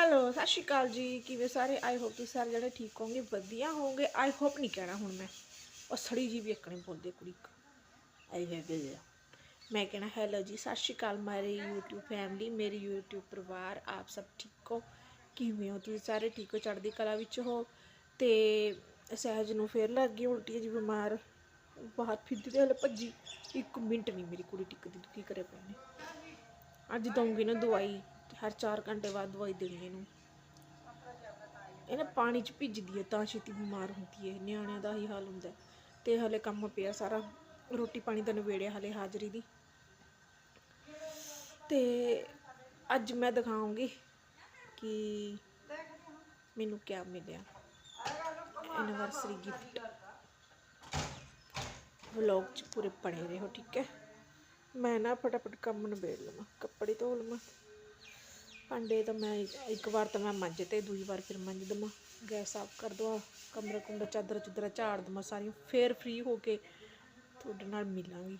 Hello, ਸਤਿ ਸ਼੍ਰੀ ਅਕਾਲ ਜੀ। ਕਿਵੇਂ ਸਾਰੇ? ਆਈ ਹੋਪ ਤੁਸੀਂ ਸਾਰੇ ਜਿਹੜੇ ਠੀਕ ਹੋਵੋਗੇ, ਵਧੀਆ ਹੋਵੋਗੇ। ਆਈ ਹੋਪ ਨਹੀਂ ਕਹਿਣਾ ਹੁਣ ਮੈਂ। ਉਹ ਸੜੀ ਜੀ ਵੀ ਇੱਕਣੇ ਬੋਲਦੇ ਕੁੜੀ ਆਈ ਹੈ ਮੈਂ ਕਹਿਣਾ, ਹੈਲੋ ਜੀ, ਸਤਿ ਸ਼੍ਰੀ ਅਕਾਲ ਮਾਰੀ YouTube ਫੈਮਿਲੀ ਮੇਰੀ YouTube ਪਰਿਵਾਰ, ਆਪ ਸਭ ਠੀਕ ਹੋ? ਕਿਵੇਂ ਹੋ? ਤੁਸੀਂ ਸਾਰੇ ਠੀਕ ਹੋ? ਚੜ੍ਹਦੀ ਕਲਾ ਵਿੱਚ ਹੋ? ਤੇ ਸਹਿਜ ਨੂੰ ਫੇਰ ਲੱਗ ਗਈ ਉਲਟੀ ਜੀ ਬਿਮਾਰ। ਬਾਹਰ ਫਿਰਦੀ ਤੇ ਹਲੇ ਭੱਜੀ। ਇੱਕ ਮਿੰਟ ਨਹੀਂ ਮੇਰੀ ਕੁੜੀ ਟਿਕਦੀ। ਤੂੰ ਕੀ ਕਰੇ ਪਈ ਨੇ ਅੱਜ ਦਊਂਗੀ ਨਾ ਦਵਾਈ। ਹਰ 4 ਘੰਟੇ ਬਾਅਦ ਦਵਾਈ ਦੇਣੀ ਇਹਨੂੰ। ਇਹ ਪਾਣੀ 'ਚ ਭਿੱਜਦੀ ਹੈ, ਤਾਂ ਛੇਤੀ ਬਿਮਾਰ ਹੁੰਦੀ ਹੈ। ਨਿਆਣਿਆਂ ਦਾ ਹੀ ਹਾਲ ਹੁੰਦਾ ਤੇ ਹਲੇ ਕੰਮ ਪਿਆ ਸਾਰਾ। ਰੋਟੀ ਪਾਣੀ ਦਾ ਨਵੇੜਿਆ ਹਲੇ ਹਾਜ਼ਰੀ ਦੀ। ਤੇ ਅੱਜ ਮੈਂ ਦਿਖਾਉਂਗੀ ਕਿ ਮੈਨੂੰ ਕਿਆ ਮਿਲਿਆ। ਐਨੀਵਰਸਰੀ ਗਿਫਟ ਵਲੌਗ 'ਚ ਪੂਰੇ ਬਣੇ ਰਹੋ, ਠੀਕ ਹੈ? ਮੈਂ ਨਾ ਫਟਾਫਟ ਕੰਮ ਨਿਬੇੜ ਲਵਾਂ। ਕੱਪੜੇ ਧੋ ਲਵਾਂ। ਭਾਂਡੇ ਤਾਂ ਮੈਂ ਇੱਕ ਵਾਰ ਤਾਂ ਮੈਂ ਮੰਜ ਤੇ ਦੂਜੀ ਵਾਰ ਫਿਰ ਮੰਜ ਦਵਾਂ। ਗੈਸ ਸਾਫ਼ ਕਰ ਦਵਾ, ਕਮਰਾ ਕੁੰਡਾ ਚਾਦਰ ਚੁਦਰਾ ਝਾੜ ਦਵਾਂ ਸਾਰੀਆਂ, ਫਿਰ ਫ੍ਰੀ ਹੋ ਕੇ ਤੁਹਾਡੇ ਨਾਲ ਮਿਲਾਂਗੀ।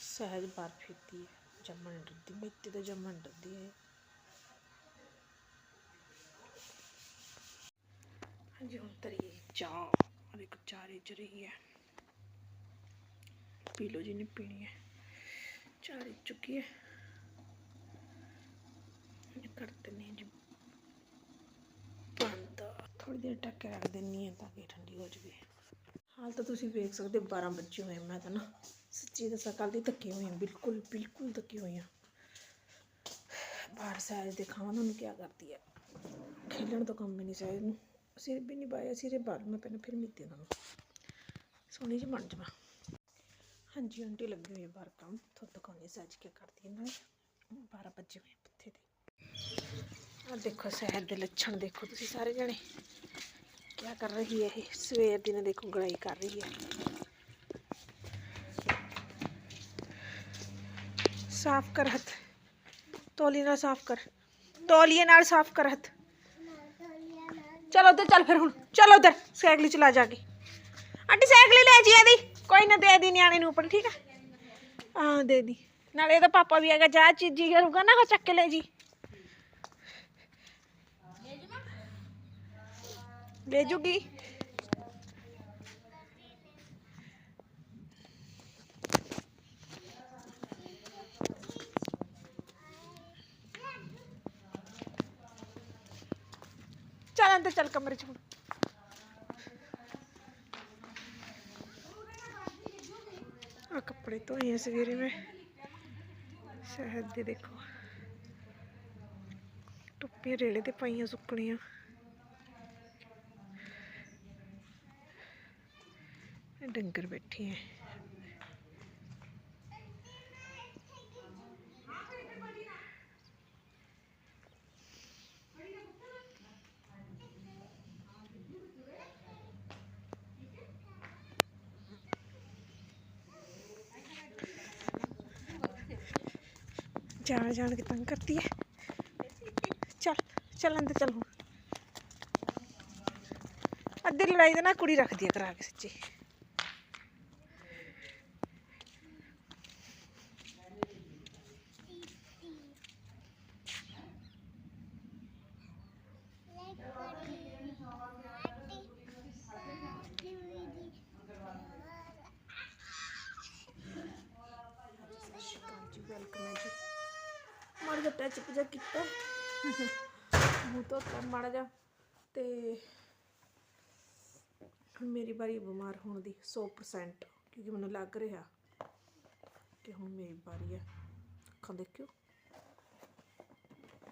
ਸਹਿਜ ਬਾਰ ਫਿਰਦੀ ਹੈ, ਜੰਮਣ ਡਰਦੀ, ਮਿੱਟੀ ਤਾਂ ਜੰਮਣ ਡਰਦੀ ਹੈ। ਹਾਂਜੀ, ਹੁਣ ਤਰੀ ਚਾਹ ਦੇਖੋ ਚਾਹ ਰਿੱਝ ਰਹੀ ਹੈ। ਪੀ ਲਓ ਜਿਹਨੇ ਪੀਣੀ ਹੈ। ਚਾਹ ਰਿੱਝ ਚੁੱਕੀ ਹੈ। ਇਹ ਕਰ ਦਿੰਦੇ ਹਾਂ ਜੀ। ਬੰਦ। ਥੋੜੀ ਦੇਰ ਢੱਕ ਕੇ ਰੱਖ ਦਿੰਨੀ ਹੈ ਤਾਂ ਕਿ ਠੰਡੀ ਹੋ ਜਾਵੇ। ਹਾਲ ਤਾਂ ਤੁਸੀਂ ਵੇਖ ਸਕਦੇ 12 ਵਜੇ ਹੋਏ ਮੈਂ ਤਾਂ ਨਾ ਸੱਚੀ ਦੱਸਾਂ, ਕੱਲ੍ਹ ਦੀ ਧੱਕੀ ਹੋਈ ਹਾਂ। ਬਿਲਕੁਲ ਬਿਲਕੁਲ ਧੱਕੀ ਹੋਈ ਹਾਂ। ਬਾਹਰ ਸਾਇਦ ਦਿਖਾਵਾਂ ਤੁਹਾਨੂੰ ਕੀ ਕਰਦੀ ਹੈ। ਖੇਲਣ ਤੋਂ ਕੰਮ ਹੀ ਨਹੀਂ ਸਾਇਦ ਨੂੰ। ਸਿਰ ਵੀ ਨਹੀਂ ਪਾਇਆ ਸਿਰੇ ਬਾਲ ਮੈਂ ਪਹਿਲਾਂ ਫਿਰ ਮਿੱਤੇ ਉਹਨਾਂ ਸੋਹਣੀ ਜਿਹੀ ਬਣ ਜਾਵਾਂ। ਹਾਂਜੀ, ਆਂਟੀ ਲੱਗੀ ਹੋਈ ਹੈ ਬਾਹਰ ਕੰਮ। ਤੁਹਾਨੂੰ ਦਿਖਾਉਣੀ ਸੱਜ ਕੇ ਕਰਦੀ ਹੈ ਨਾਲ। 12 ਵਜੇ ਹੋਏ ਪੱਥੇ ਦੇ। ਆ ਦੇਖੋ ਸ਼ਹਿਰ ਦੇ ਲੱਛਣ, ਦੇਖੋ ਤੁਸੀਂ ਸਾਰੇ ਜਣੇ। ਕੀ ਕਰ ਰਹੀ ਹੈ ਇਹ? ਸਵੇਰ ਦੀ ਨਾ ਦੇਖੋ ਗੜਾਈ ਕਰ ਰਹੀ ਹੈ ਸਾਫ਼ ਕਰ ਹੱਥ। ਤੋਲੀ ਨਾਲ ਸਾਫ਼ ਕਰ। ਤੋਲੀਏ ਨਾਲ ਸਾਫ਼ ਕਰ ਹੱਥ। ਚਲ ਉਧਰ ਚੱਲ ਫਿਰ ਹੁਣ। ਚਲ ਉਧਰ। ਸਾਈਕਲ ਚਲਾ ਜਾ ਕੇ। ਆਂਟੀ ਸਾਈਕਲ ਹੀ ਲੈ ਜੀ ਇਹਦੀ। ਕੋਈ ਨਾ ਦੇ ਦੀ ਨਿਆਣੇ ਨੂੰ ਉੱਪਰ, ਠੀਕ ਆ? ਹਾਂ ਦੇ ਦੀ। ਨਾਲੇ ਇਹਦਾ ਪਾਪਾ ਵੀ ਹੈਗਾ, ਜਾ ਚੀਜੀ ਕਰੂਗਾ ਨਾ, ਉਹ ਚੱਕ ਕੇ ਲੈ ਜੀ। ਲੈ ਜੂਗੀ। ਚੱਲ ਅੰਦਰ ਚੱਲ ਕਮਰੇ ਚ ਹੁਣ। ਆ ਕੱਪੜੇ ਧੋਏ ਆ ਸਵੇਰੇ ਮੈਂ। ਸ਼ਹਿਦ ਦੇ ਦੇਖੋ। ਟੁੱਪੀਆਂ ਰੇਲੇ ਤੇ ਪਾਈਆਂ ਸੁੱਕਣੀਆਂ। ਡੰਗਰ ਬੈਠੇ ਆ। ਜਾਣ ਜਾਣ ਕੇ ਤੰਗ ਕਰਦੀ ਹੈ ਚੱਲ ਚੱਲ ਅੰਦਰ ਚੱਲ ਹੁਣ। ਅੱਧੀ ਲੜਾਈ ਦਾ ਨਾ ਕੁੜੀ ਰੱਖਦੀ ਹੈ ਕਰਾ ਕੇ ਸੱਚੀ ਸਤਿ ਸ਼੍ਰੀ ਅਕਾਲ ਜੀ ਵੈਲਕਮ ਹੈ ਜੀ ਮਾੜਾ ਜਿਹਾ ਟੱਚ ਪੁਜਾ ਕੀਤਾ। ਮੂੰਹ ਤੋਂ ਮਾੜਾ ਜਿਹਾ। ਤੇ ਹੁਣ ਮੇਰੀ ਵਾਰੀ ਬਿਮਾਰ ਹੋਣ ਦੀ 100% ਕਿਉਂਕਿ ਮੈਨੂੰ ਲੱਗ ਰਿਹਾ ਕਿ ਹੁਣ ਮੇਰੀ ਵਾਰੀ ਹੈ ਅੱਖਾਂ ਦੇਖਿਓ।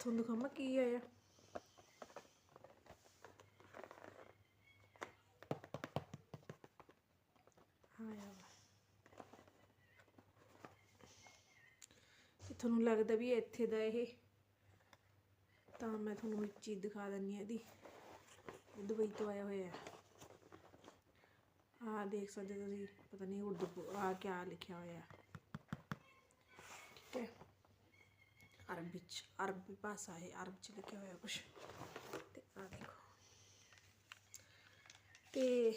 ਤੁਹਾਨੂੰ ਦਿਖਾਵਾਂ ਕੀ ਆਇਆ ਆਇਆ। ਤੇ ਤੁਹਾਨੂੰ ਲੱਗਦਾ ਵੀ ਇੱਥੇ ਦਾ ਇਹ? ਤਾਂ ਮੈਂ ਤੁਹਾਨੂੰ ਇੱਕ ਚੀਜ਼ ਦਿਖਾ ਦਿੰਨੀ ਆ ਇਹਦੀ। ਦੁਬਈ ਤੋਂ ਆਇਆ ਹੋਇਆ ਹੈ। ਆਹ ਦੇਖ ਸਕਦੇ ਤੁਸੀਂ, ਪਤਾ ਨਹੀਂ ਉਰਦੂ ਆ ਕਿਆ ਲਿਖਿਆ ਹੋਇਆ ਠੀਕ ਹੈ। ਅਰਬੀ ਚ, ਅਰਬੀ ਭਾਸ਼ਾ ਹੈ, ਅਰਬ ਚ ਲਿਖਿਆ ਹੋਇਆ ਕੁਝ ਤੇ ਆ ਦੇਖੋ। ਤੇ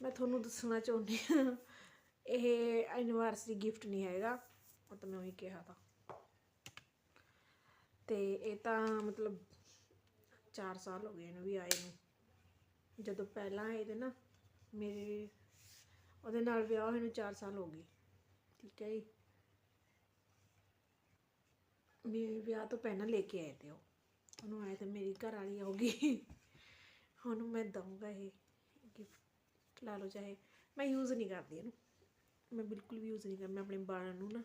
ਮੈਂ ਤੁਹਾਨੂੰ ਦੱਸਣਾ ਚਾਹੁੰਦੀ ਹਾਂ ਇਹ ਐਨੀਵਰਸਰੀ ਗਿਫਟ ਨਹੀਂ ਹੈਗਾ, ਉਹ ਤਾਂ ਮੈਂ ਉਹੀ ਕਿਹਾ ਤਾਂ। ਤੇ ਇਹ ਤਾਂ ਮਤਲਬ 4 ਸਾਲ ਹੋ ਗਏ ਇਹਨੂੰ ਵੀ ਆਏ ਨੂੰ। ਜਦੋਂ ਪਹਿਲਾਂ ਇਹਦੇ ਨਾ ਮੇਰੇ, ਉਹਦੇ ਨਾਲ ਵਿਆਹ ਹੋਏ ਨੂੰ 4 ਸਾਲ ਹੋ ਗਏ, ਠੀਕ ਹੈ ਜੀ। ਮੇਰੇ ਵਿਆਹ ਤੋਂ ਪਹਿਲਾਂ ਲੈ ਕੇ ਆਏ ਤੇ ਉਹ। ਉਹਨੂੰ ਆਏ ਤੇ ਮੇਰੀ ਘਰ ਵਾਲੀ ਹੋਗੀ ਉਹਨੂੰ ਮੈਂ ਦਊਂਗਾ ਇਹ ਗਿਫਟ ਲਾ ਲਓ ਚਾਹੇ। ਮੈਂ ਯੂਜ਼ ਨਹੀਂ ਕਰਦੀ ਇਹਨੂੰ। ਮੈਂ ਬਿਲਕੁਲ ਵੀ ਯੂਜ਼ ਨਹੀਂ ਕਰਦੀ ਮੈਂ ਆਪਣੇ ਬਾਲਾਂ ਨੂੰ ਨਾ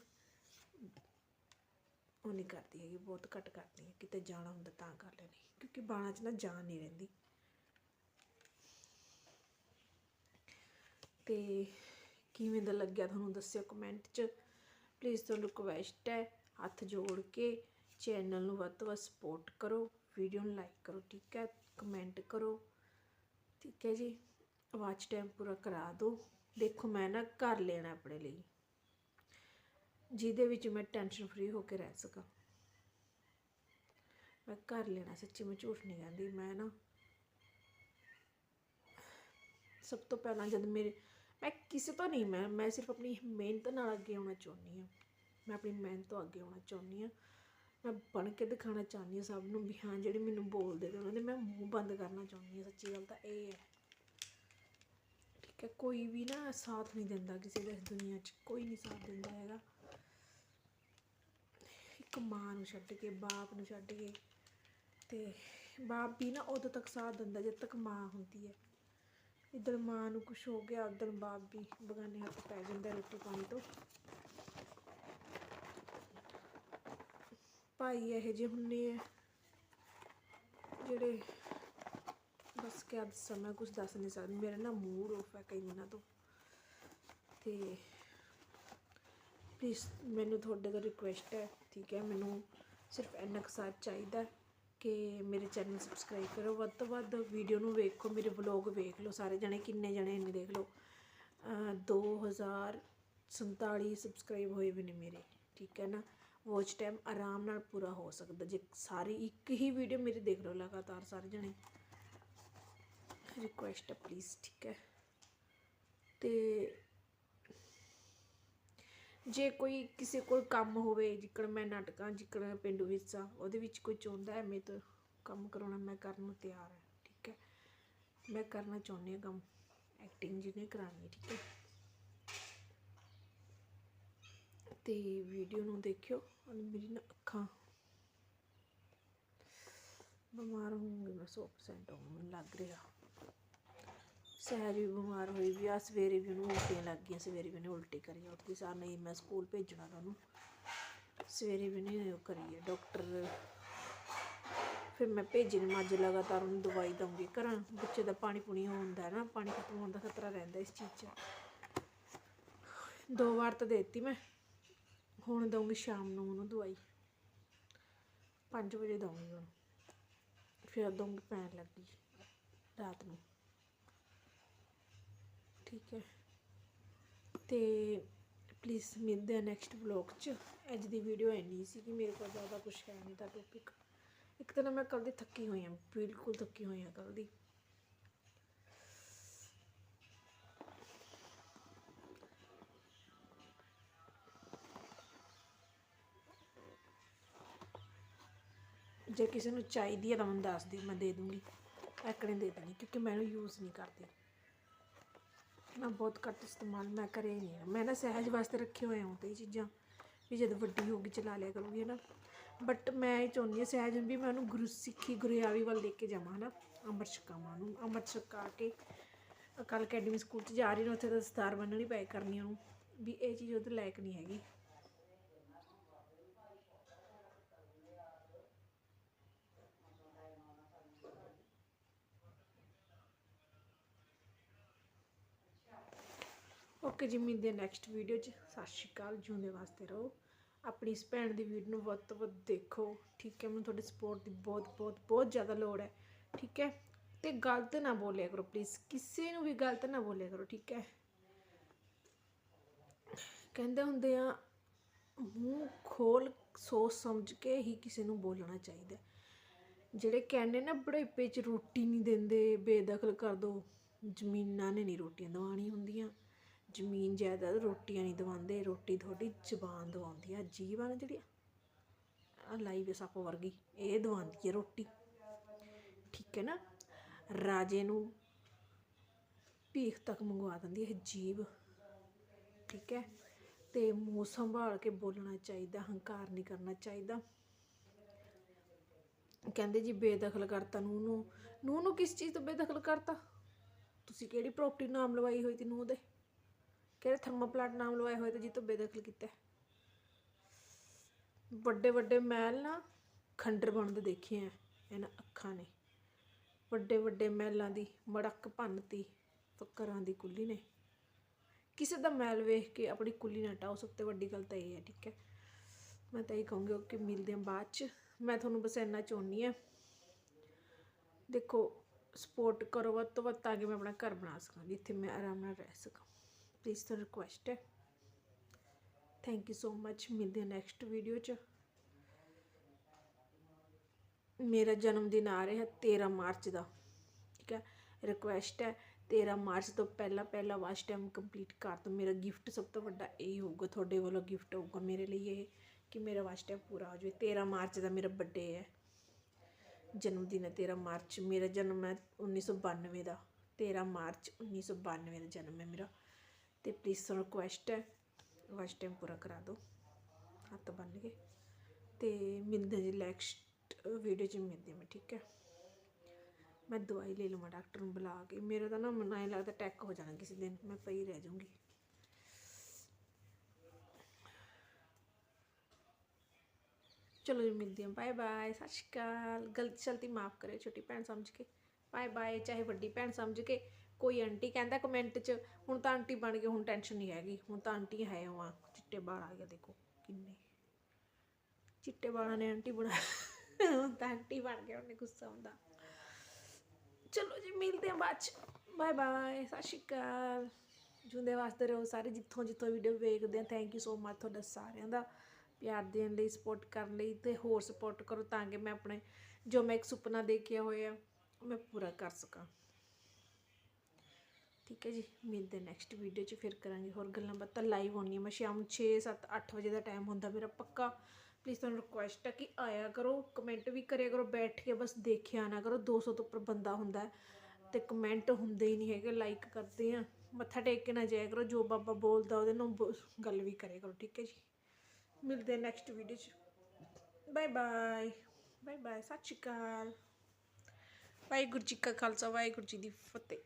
ਉਹ ਨਹੀਂ ਕਰਦੀ ਹੈਗੀ, ਬਹੁਤ ਘੱਟ ਕਰਦੀ ਹਾਂ, ਕਿਤੇ ਜਾਣਾ ਹੁੰਦਾ ਤਾਂ ਕਰ ਲੈਣੀ ਕਿਉਂਕਿ ਬਾਲਾਂ 'ਚ ਨਾ ਜਾਨ ਨਹੀਂ ਰਹਿੰਦੀ। ਤੇ ਕਿਵੇਂ ਦਾ ਲੱਗਿਆ ਤੁਹਾਨੂੰ ਦੱਸਿਓ ਕਮੈਂਟ 'ਚ? ਪਲੀਜ਼ ਤੁਹਾਨੂੰ ਰਿਕਵੈਸਟ ਹੈ, ਹੱਥ ਜੋੜ ਕੇ ਚੈਨਲ ਨੂੰ ਵੱਧ ਤੋਂ ਵੱਧ ਸਪੋਰਟ ਕਰੋ ਵੀਡੀਓ ਨੂੰ ਲਾਈਕ ਕਰੋ, ਠੀਕ ਹੈ? ਕਮੈਂਟ ਕਰੋ, ਠੀਕ ਹੈ ਜੀ? ਵਾਚ ਟਾਈਮ ਪੂਰਾ ਕਰਾ ਦਿਓ। ਦੇਖੋ, ਮੈਂ ਨਾ ਘਰ ਲੈਣਾ ਆਪਣੇ ਲਈ, ਜਿਹਦੇ ਵਿੱਚ ਮੈਂ ਟੈਨਸ਼ਨ ਫ੍ਰੀ ਹੋ ਕੇ ਰਹਿ ਸਕਾਂ। ਮੈਂ ਘਰ ਲੈਣਾ, ਸੱਚੀ ਮੈਂ ਝੂਠ ਨਹੀਂ ਕਹਿੰਦੀ, ਮੈਂ ਨਾ ਸਭ ਤੋਂ ਪਹਿਲਾਂ ਜਦ ਮੇਰੇ, ਮੈਂ ਕਿਸੇ ਤੋਂ ਨਹੀਂ, ਮੈਂ ਮੈਂ ਸਿਰਫ ਆਪਣੀ ਮਿਹਨਤ ਨਾਲ ਅੱਗੇ ਆਉਣਾ ਚਾਹੁੰਦੀ ਹਾਂ। ਮੈਂ ਆਪਣੀ ਮਿਹਨਤ ਤੋਂ ਅੱਗੇ ਆਉਣਾ ਚਾਹੁੰਦੀ ਹਾਂ। ਮੈਂ ਬਣ ਕੇ ਦਿਖਾਉਣਾ ਚਾਹੁੰਦੀ ਹਾਂ ਸਭ ਨੂੰ ਵੀ, ਹਾਂ, ਜਿਹੜੇ ਮੈਨੂੰ ਬੋਲਦੇ ਨੇ, ਉਹਨਾਂ ਦੇ ਮੈਂ ਮੂੰਹ ਬੰਦ ਕਰਨਾ ਚਾਹੁੰਦੀ ਹਾਂ, ਸੱਚੀ ਗੱਲ ਤਾਂ ਇਹ ਹੈ। ਠੀਕ ਹੈ ਕੋਈ ਵੀ ਨਾ ਸਾਥ ਨਹੀਂ ਦਿੰਦਾ ਕਿਸੇ ਦਾ ਇਸ ਦੁਨੀਆ 'ਚ, ਕੋਈ ਨਹੀਂ ਸਾਥ ਦਿੰਦਾ ਹੈਗਾ। ਇੱਕ ਮਾਂ ਨੂੰ ਛੱਡ ਕੇ, ਬਾਪ ਨੂੰ ਛੱਡ ਕੇ ਤੇ ਬਾਪ ਵੀ ਨਾ ਉਦੋਂ ਤੱਕ ਸਾਥ ਦਿੰਦਾ ਜਦ ਤੱਕ ਮਾਂ ਹੁੰਦੀ ਹੈ। ਇੱਧਰ ਮਾਂ ਨੂੰ ਕੁਝ ਹੋ ਗਿਆ, ਉਧਰ ਬਾਪ ਵੀ ਬਗਾਨੇ ਹੱਥ ਪੈ ਜਾਂਦਾ ਰੋਟੀ ਪਾਣੀ ਤੋਂ। ਭਾਈ ਇਹੋ ਜਿਹੇ ਹੁੰਦੇ ਆ ਜਿਹੜੇ ਕਿ ਅੱਜ ਸਮਾਂ ਮੈਂ ਕੁਝ ਦੱਸ ਨਹੀਂ ਸਕਦੀ। ਮੇਰਾ ਨਾ ਮੂਡ ਆਫ ਹੈ ਕਈ ਦਿਨਾਂ ਤੋਂ। ਤੇ ਪਲੀਜ਼ ਮੈਨੂੰ ਤੁਹਾਡੇ ਤੋਂ ਰਿਕੁਐਸਟ ਹੈ, ਠੀਕ ਹੈ? ਮੈਨੂੰ ਸਿਰਫ ਇੰਨਾ ਕੁ ਸਾਥ ਚਾਹੀਦਾ ਕਿ ਮੇਰੇ ਚੈਨਲ ਸਬਸਕ੍ਰਾਈਬ ਕਰੋ। ਵੱਧ ਤੋਂ ਵੱਧ ਵੀਡੀਓ ਨੂੰ ਵੇਖੋ, ਮੇਰੇ ਵਲੌਗ ਵੇਖ ਲਓ ਸਾਰੇ ਜਣੇ, ਕਿੰਨੇ ਜਣੇ ਇੰਨੇ ਦੇਖ ਲਓ। ਅਹ 2047 ਸਬਸਕ੍ਰਾਈਬ ਹੋਏ ਵੀ ਨੇ ਮੇਰੇ, ਠੀਕ ਹੈ ਨਾ? ਵਾਚ ਟਾਈਮ ਆਰਾਮ ਨਾਲ ਪੂਰਾ ਹੋ ਸਕਦਾ। ਜੇ ਸਾਰੀ ਇੱਕ ਹੀ ਵੀਡੀਓ ਮੇਰੀ ਦੇਖ ਲਓ ਲਗਾਤਾਰ ਸਾਰੇ ਜਣੇ। ਰਿਕੁਐਸਟ ਹੈ ਪਲੀਜ਼ ਠੀਕ ਹੈ। ਤੇ ਜੇ ਕੋਈ ਕਿਸੇ ਕੋਲ ਕੰਮ ਹੋਵੇ, ਜਿੱਕਣ ਮੈਂ ਨਾਟਕਾਂ, ਜਿੱਕਣ ਪਿੰਡੂ ਵਿੱਚ ਆ ਉਹਦੇ ਵਿੱਚ ਕੋਈ ਚਾਹੁੰਦਾ ਹੈ ਮੇਰੇ ਤੋਂ ਕੰਮ ਕਰਾਉਣਾ, ਮੈਂ ਕਰਨ ਨੂੰ ਤਿਆਰ ਹਾਂ, ਠੀਕ ਹੈ। ਮੈਂ ਕਰਨਾ ਚਾਹੁੰਦੀ ਹਾਂ ਕੰਮ ਐਕਟਿੰਗ ਜਿਹਨੇ ਕਰਾਉਣੀ ਠੀਕ ਹੈ। ਤੇ ਵੀਡੀਓ ਨੂੰ ਦੇਖਿਓ ਔਰ ਮੇਰੀ ਨਾ ਅੱਖਾਂ ਬਿਮਾਰ ਹੋਊਂਗੀ ਮੈਂ 100% ਹੋਊਂਗੀ ਮੈਨੂੰ ਲੱਗ ਰਿਹਾ। ਸਹਿਜ ਵੀ ਬਿਮਾਰ ਹੋਈ ਵੀ ਆ, ਸਵੇਰੇ ਵੀ ਉਹਨੂੰ ਉਲਟੀਆਂ ਲੱਗ ਗਈਆਂ, ਸਵੇਰੇ ਵੀ ਉਹਨੇ ਉਲਟੀ ਕਰੀ ਉੱਠਦੀ ਸਾਰ ਨਹੀਂ ਮੈਂ ਸਕੂਲ ਭੇਜਣਾ ਤਾਂ ਉਹਨੂੰ। ਸਵੇਰੇ ਵੀ ਨਹੀਂ ਉਹ ਕਰੀਏ ਡਾਕਟਰ। ਫਿਰ ਮੈਂ ਭੇਜੀ ਨੇ ਅੱਜ ਲਗਾਤਾਰ ਉਹਨੂੰ ਦਵਾਈ ਦਊਂਗੀ। ਘਰਾਂ ਬੱਚੇ ਦਾ ਪਾਣੀ ਪੁਣੀ ਹੁੰਦਾ ਨਾ, ਪਾਣੀ ਖਤਮ ਹੋਣ ਦਾ ਖਤਰਾ ਰਹਿੰਦਾ ਇਸ ਚੀਜ਼ 'ਚ। ਦੋ ਵਾਰ ਤਾਂ ਦੇਤੀ ਮੈਂ। ਹੁਣ ਦਊਂਗੀ ਸ਼ਾਮ ਨੂੰ ਉਹਨੂੰ ਦਵਾਈ। 5 ਵਜੇ ਦਊਂਗੀ ਉਹਨੂੰ। ਫਿਰ ਦਊਂਗੀ ਪੈਣ ਲੱਗੀ ਰਾਤ ਨੂੰ। ਠੀਕ ਹੈ। ਤੇ ਪਲੀਜ਼ ਮਿਲਦੇ ਆ ਨੈਕਸਟ ਵਲੌਗ 'ਚ। ਅੱਜ ਦੀ ਵੀਡੀਓ ਇੰਨੀ ਸੀ ਕਿ ਮੇਰੇ ਕੋਲ ਜ਼ਿਆਦਾ ਕੁਝ ਹੈ ਨਹੀਂ ਤਾਂ ਟੌਪਿਕ ਇੱਕ ਤਾਂ ਮੈਂ ਕੱਲ ਦੀ ਥੱਕੀ ਹੋਈ ਹਾਂ, ਬਿਲਕੁਲ ਥੱਕੀ ਹੋਈ ਹਾਂ ਕੱਲ ਦੀ। ਜੇ ਕਿਸੇ ਨੂੰ ਚਾਹੀਦੀ ਹੈ ਤਾਂ ਮੈਨੂੰ ਦੱਸ ਦਿਓ ਮੈਂ ਦੇ ਦੂੰਗੀ। ਐਕਣੇ ਦੇ ਦੇਣੀ, ਕਿਉਂਕਿ ਮੈਂ ਇਹਨੂੰ ਯੂਜ਼ ਨਹੀਂ ਕਰਦੀ। ਮੈਂ ਬਹੁਤ ਘੱਟ ਇਸਤੇਮਾਲ ਮੈਂ ਕਰਿਆ ਹੀ ਨਹੀਂ ਮੈਂ ਨਾ ਸਹਿਜ ਵਾਸਤੇ ਰੱਖੇ ਹੋਏ ਹਾਂ ਤੇ ਇਹ ਚੀਜ਼ਾਂ ਵੀ ਜਦ ਵੱਡੀ ਹੋ ਗਈ ਚਲਾ ਲਿਆ ਕਰੂੰਗੀ ਹੈ ਨਾ ਬਟ ਮੈਂ ਇਹ ਚਾਹੁੰਦੀ ਹਾਂ ਸਹਿਜ ਨੂੰ ਵੀ ਮੈਂ ਉਹਨੂੰ ਗੁਰੂ ਸਿੱਖੀ ਗੁਰਿਆਵੀ ਵੱਲ ਲੈ ਕੇ ਜਾਵਾਂ ਨਾ ਅੰਮ੍ਰਿਤ ਛਕਾਵਾਂ ਨੂੰ, ਅੰਮ੍ਰਿਤ ਛਕਾ ਕੇ ਅਕਾਲ ਅਕੈਡਮੀ ਸਕੂਲ 'ਚ ਜਾ ਰਹੀ ਨੇ ਉੱਥੇ ਤਾਂ ਦਸਤਾਰ ਬੰਨਣੀ ਪਏ ਕਰਨੀ ਉਹਨੂੰ। ਵੀ ਇਹ ਚੀਜ਼ ਉਹਦੇ ਲਾਇਕ ਨਹੀਂ ਹੈਗੀ। ਓਕੇ ਜੀ, ਮਿਲਦੇ ਨੈਕਸਟ ਵੀਡੀਓ 'ਚ। ਸਤਿ ਸ਼੍ਰੀ ਅਕਾਲ, ਜਿਉਂਦੇ ਵਾਸਤੇ ਰਹੋ। ਆਪਣੀ ਇਸ ਭੈਣ ਦੀ ਵੀਡੀਓ ਨੂੰ ਵੱਧ ਤੋਂ ਵੱਧ ਦੇਖੋ। ਠੀਕ ਹੈ, ਮੈਨੂੰ ਤੁਹਾਡੀ ਸਪੋਰਟ ਦੀ ਬਹੁਤ ਬਹੁਤ ਬਹੁਤ ਜ਼ਿਆਦਾ ਲੋੜ ਹੈ। ਠੀਕ ਹੈ, ਤੇ ਗਲਤ ਨਾ ਬੋਲਿਆ ਕਰੋ ਪਲੀਜ਼ ਕਿਸੇ ਨੂੰ ਵੀ ਗਲਤ ਨਾ ਬੋਲਿਆ ਕਰੋ, ਠੀਕ ਹੈ। ਕਹਿੰਦੇ ਹੁੰਦੇ ਆ, ਮੂੰਹ ਖੋਲ, ਸੋਚ ਸਮਝ ਕੇ ਹੀ ਕਿਸੇ ਨੂੰ ਬੋਲਣਾ ਚਾਹੀਦਾ। ਜਿਹੜੇ ਕਹਿੰਦੇ ਨਾ, ਬੁਢਾਪੇ 'ਚ ਰੋਟੀ ਨਹੀਂ ਦਿੰਦੇ, ਬੇਦਖਲ ਕਰ ਦੋ, ਜ਼ਮੀਨਾਂ ਨੇ ਨਹੀਂ ਰੋਟੀਆਂ ਦਵਾਣੀ ਹੁੰਦੀਆਂ। ਜ਼ਮੀਨ ਜਾਇਦਾਦ ਰੋਟੀਆਂ ਨਹੀਂ ਦਵਾਉਂਦੇ, ਰੋਟੀ ਤੁਹਾਡੀ ਜ਼ਬਾਨ ਦਵਾਉਂਦੀ ਆ ਜੀਭ ਆ ਨਾ ਜਿਹੜੀ ਆ ਵੇ ਸੱਪ ਵਰਗੀ, ਇਹ ਦਵਾਉਂਦੀ ਹੈ ਰੋਟੀ। ਠੀਕ ਹੈ ਨਾ? ਰਾਜੇ ਨੂੰ ਭੀਖ ਤੱਕ ਮੰਗਵਾ ਦਿੰਦੀ ਹੈ ਜੀਭ ਠੀਕ ਹੈ? ਤੇ ਮੂੰਹ ਸੰਭਾਲ ਕੇ ਬੋਲਣਾ ਚਾਹੀਦਾ, ਹੰਕਾਰ ਨਹੀਂ ਕਰਨਾ ਚਾਹੀਦਾ। ਕਹਿੰਦੇ ਜੀ ਬੇਦਖਲ ਕਰਤਾ ਨੂੰ ਨੂੰ। ਨੂੰ ਨੂੰ ਕਿਸ ਚੀਜ਼ ਤੋਂ ਬੇਦਖਲ ਕਰਤਾ? ਤੁਸੀਂ ਕਿਹੜੀ ਪ੍ਰਾਪਰਟੀ ਨਾਮ ਲਵਾਈ ਹੋਈ ਤੀ ਨੂੰ ਦੇ? ਕਿਹੜੇ ਥਰਮੋਪਲਾਟ ਨਾਮ ਲਵਾਏ ਹੋਏ ਤੇ ਜੀ ਤੋਂ ਬੇਦਖਲ ਕੀਤਾ। ਵੱਡੇ ਵੱਡੇ ਮਹਿਲ ਨਾ ਖੰਡਰ ਬਣਦੇ ਦੇਖੇ ਆ, ਇਹਨਾਂ ਅੱਖਾਂ ਨੇ। ਵੱਡੇ ਵੱਡੇ ਮਹਿਲਾਂ ਦੀ ਮੜਕ ਭੰਨਤੀ ਫੱਕਰਾਂ ਦੀ ਕੁੱਲੀ ਨੇ। ਕਿਸੇ ਦਾ ਮਹਿਲ ਵੇਖ ਕੇ ਆਪਣੀ ਕੁੱਲੀ ਨਾ ਟਾਓ ਸਭ ਤੋਂ ਵੱਡੀ ਗੱਲ ਤਾਂ ਇਹ ਹੈ, ਠੀਕ ਹੈ। ਮੈਂ ਤਾਂ ਇਹ ਕਹੂੰਗੀ ਕਿ ਮਿਲਦੇ ਹਾਂ ਬਾਅਦ ਚ। ਮੈਂ ਤੁਹਾਨੂੰ ਬਸ ਇੰਨਾ ਚਾਹੁੰਦੀ ਆ ਦੇਖੋ ਸਪੋਰਟ ਕਰੋ ਵੱਧ ਤੋਂ ਵੱਧ ਤਾਂ ਕਿ ਮੈਂ ਆਪਣਾ ਘਰ ਬਣਾ ਸਕਾਂ, ਜਿੱਥੇ ਮੈਂ ਆਰਾਮ ਨਾਲ ਰਹਿ ਸਕਾਂ। ਪਲੀਜ਼ ਤੋਂ ਰਿਕੁਐਸਟ ਹੈ ਥੈਂਕ ਯੂ ਸੋ ਮੱਚ ਮਿਲਦੇ ਹਾਂ ਨੈਕਸਟ ਵੀਡੀਓ 'ਚ। ਮੇਰਾ ਜਨਮ ਦਿਨ ਆ ਰਿਹਾ 13 ਮਾਰਚ ਦਾ। ਠੀਕ ਹੈ? ਰਿਕੁਐਸਟ ਹੈ 13 ਮਾਰਚ ਤੋਂ ਪਹਿਲਾਂ ਪਹਿਲਾਂ ਵਾਚ ਟਾਈਮ ਕੰਪਲੀਟ ਕਰ ਦਿਓ। ਮੇਰਾ ਗਿਫਟ ਸਭ ਤੋਂ ਵੱਡਾ ਇਹ ਹੋਊਗਾ, ਤੁਹਾਡੇ ਵੱਲੋਂ ਗਿਫਟ ਹੋਊਗਾ ਮੇਰੇ ਲਈ ਇਹ ਕਿ ਮੇਰਾ ਵਾਚ ਟਾਈਮ ਪੂਰਾ ਹੋ ਜਾਵੇ। 13 ਮਾਰਚ ਦਾ ਮੇਰਾ ਬਰਥਡੇ ਹੈ। ਜਨਮ ਦਿਨ ਹੈ 13 ਮਾਰਚ। ਮੇਰਾ ਜਨਮ ਹੈ 1992 ਦਾ। 13 ਮਾਰਚ 1992 ਦਾ ਜਨਮ ਹੈ ਮੇਰਾ। ਤੇ ਪਲੀਜ਼ ਤੁਹਾਨੂੰ ਰਿਕੁਐਸਟ ਹੈ ਵਾਚ ਟਾਈਮ ਪੂਰਾ ਕਰਾ ਦਿਓ, ਹੱਥ ਬੰਨ ਕੇ। ਤੇ ਮਿਲਦੇ ਜੀ ਨੈਕਸਟ ਵੀਡੀਓ 'ਚ ਮਿਲਦੇ ਮੈਂ, ਠੀਕ ਹੈ? ਮੈਂ ਦਵਾਈ ਲੈ ਲਵਾਂ ਡਾਕਟਰ ਨੂੰ ਬੁਲਾ ਕੇ। ਮੇਰਾ ਤਾਂ ਨਾ ਮੈਨੂੰ ਐਂ ਲੱਗਦਾ ਟੈਕ ਹੋ ਜਾਣਾ ਕਿਸੇ ਦਿਨ, ਮੈਂ ਪਈ ਰਹਿ ਜਾਊਂਗੀ। ਚਲੋ ਜੀ, ਮਿਲਦੇ ਹਾਂ। ਬਾਏ ਬਾਏ ਸਤਿ ਸ਼੍ਰੀ ਅਕਾਲ। ਗਲਤੀ ਸ਼ਲਤੀ ਮਾਫ ਕਰਿਓ, ਛੋਟੀ ਭੈਣ ਸਮਝ ਕੇ। ਬਾਏ ਬਾਏ ਚਾਹੇ ਵੱਡੀ ਭੈਣ ਸਮਝ ਕੇ। ਕੋਈ ਆਂਟੀ ਕਹਿੰਦਾ ਕਮੈਂਟ 'ਚ, ਹੁਣ ਤਾਂ ਆਂਟੀ ਬਣ ਗਈ ਹੁਣ ਟੈਨਸ਼ਨ ਨਹੀਂ ਹੈਗੀ। ਹੁਣ ਤਾਂ ਆਂਟੀ ਹੈ ਉਹ ਚਿੱਟੇ ਵਾਲ ਆ ਗਏ, ਦੇਖੋ ਕਿੰਨੇ। ਚਿੱਟੇ ਵਾਲਾਂ ਨੇ ਆਂਟੀ ਬਣਾ ਹੁਣ ਤਾਂ ਆਂਟੀ ਬਣ ਗਿਆ ਉਹਨੇ ਗੁੱਸਾ ਹੁੰਦਾ ਚਲੋ ਜੀ, ਮਿਲਦੇ ਹਾਂ ਬਾਅਦ ਚ। ਬਾਏ ਬਾਏ ਸਤਿ ਸ਼੍ਰੀ ਅਕਾਲ। ਜੁੰਦੇ ਵਾਸਤੇ ਰਹੋ ਸਾਰੇ, ਜਿੱਥੋਂ ਜਿੱਥੋਂ ਵੀਡੀਓ ਵੇਖਦੇ ਆ ਥੈਂਕ ਯੂ ਸੋ ਮਚ ਤੁਹਾਡਾ ਸਾਰਿਆਂ ਦਾ। ਪਿਆਰ ਦੇਣ ਲਈ ਸਪੋਰਟ ਕਰਨ ਲਈ ਤੇ ਹੋਰ ਸਪੋਰਟ ਕਰੋ ਤਾਂ ਕਿ ਮੈਂ ਆਪਣੇ ਜੋ ਮੈਂ ਇੱਕ ਸੁਪਨਾ ਦੇਖਿਆ ਹੋਇਆ, ਉਹ ਮੈਂ ਪੂਰਾ ਕਰ ਸਕਾਂ। ਠੀਕ ਹੈ ਜੀ, ਮਿਲਦੇ ਨੈਕਸਟ ਵੀਡੀਓ 'ਚ ਫਿਰ ਕਰਾਂਗੇ ਹੋਰ ਗੱਲਾਂ ਬਾਤਾਂ ਲਾਈਵ ਹੋਣੀ ਮੈਂ ਸ਼ਾਮ ਨੂੰ 6 7 8 ਵਜੇ ਦਾ ਟਾਈਮ ਹੁੰਦਾ ਮੇਰਾ ਪੱਕਾ। ਪਲੀਜ਼ ਤੁਹਾਨੂੰ ਰਿਕੁਐਸਟ ਹੈ ਕਿ ਆਇਆ ਕਰੋ ਕਮੈਂਟ ਵੀ ਕਰਿਆ ਕਰੋ, ਬੈਠ ਕੇ ਬਸ ਦੇਖਿਆ ਨਾ ਕਰੋ 200 ਤੋਂ ਉੱਪਰ ਬੰਦਾ ਹੁੰਦਾ ਹੈ ਤੇ ਕਮੈਂਟ ਹੁੰਦੇ ਹੀ ਨਹੀਂ ਹੈਗੇ ਲਾਈਕ ਕਰਦੇ ਆ। ਮੱਥਾ ਟੇਕ ਕੇ ਨਾ ਜਾਇਆ ਕਰੋ, ਜੋ ਬਾਬਾ ਬੋਲਦਾ ਉਹਦੇ ਨਾਲ ਬੋ- ਗੱਲ ਵੀ ਕਰਿਆ ਕਰੋ, ਠੀਕ ਹੈ ਜੀ। ਮਿਲਦੇ ਨੈਕਸਟ ਵੀਡੀਓ 'ਚ। ਬਾਏ ਬਾਏ ਬਾਏ ਬਾਏ ਸਤਿ ਸ਼੍ਰੀ ਅਕਾਲ। ਵਾਹਿਗੁਰੂ ਜੀ ਕਾ ਖਾਲਸਾ, ਵਾਹਿਗੁਰੂ ਜੀ ਦੀ ਫਤਿਹ।